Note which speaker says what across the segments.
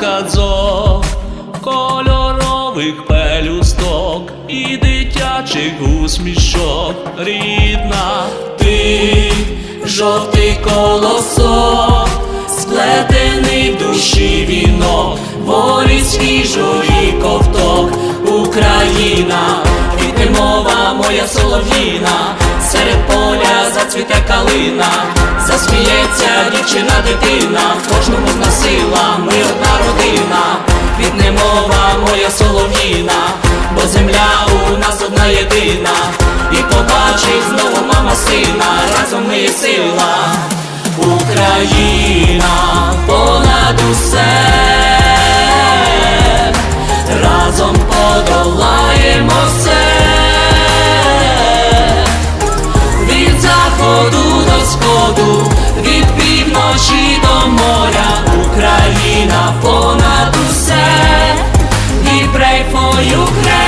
Speaker 1: казок, кольорових пелюсток і дитячих усмішок, рідна ти, жовтий колосок, сплетений в душі вінок, волі свіжої ковток, Україна, квітне мова моя солов'їна, серед поля зацвіте калина, засміється дівчина дитина, в кожному нас сила, ми одна родина, квітне мова моя солов'їна, бо земля у нас одна єдина, і побачить знову мама сина, разом ми є сила, Україна pray for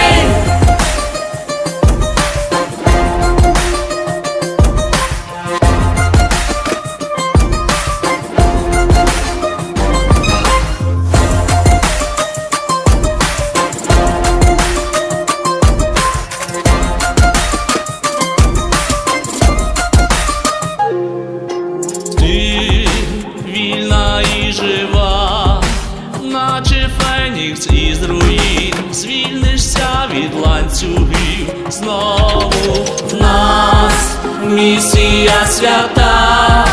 Speaker 1: наче із руїн, звільнишся від ланцюгів. Знову в нас місія свята,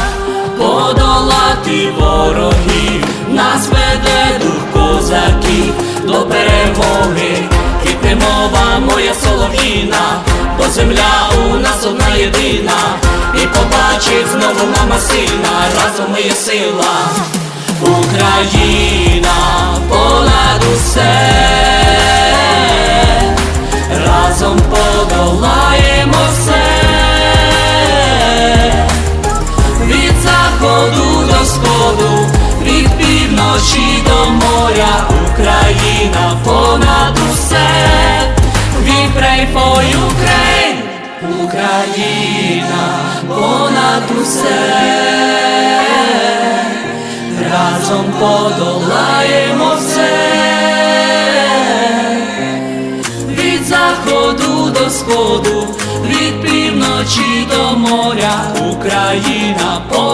Speaker 1: подолати ворогів, нас веде дух козаків. До перемоги, квітне мова моя солов'їна, бо земля у нас одна єдина, і побачить знову мама сильна, разом є сила, Україна Україна понад усе, We pray for Ukraine, Україна понад усе, разом подолаємо все, від заходу до сходу, від півночі до моря, Україна понад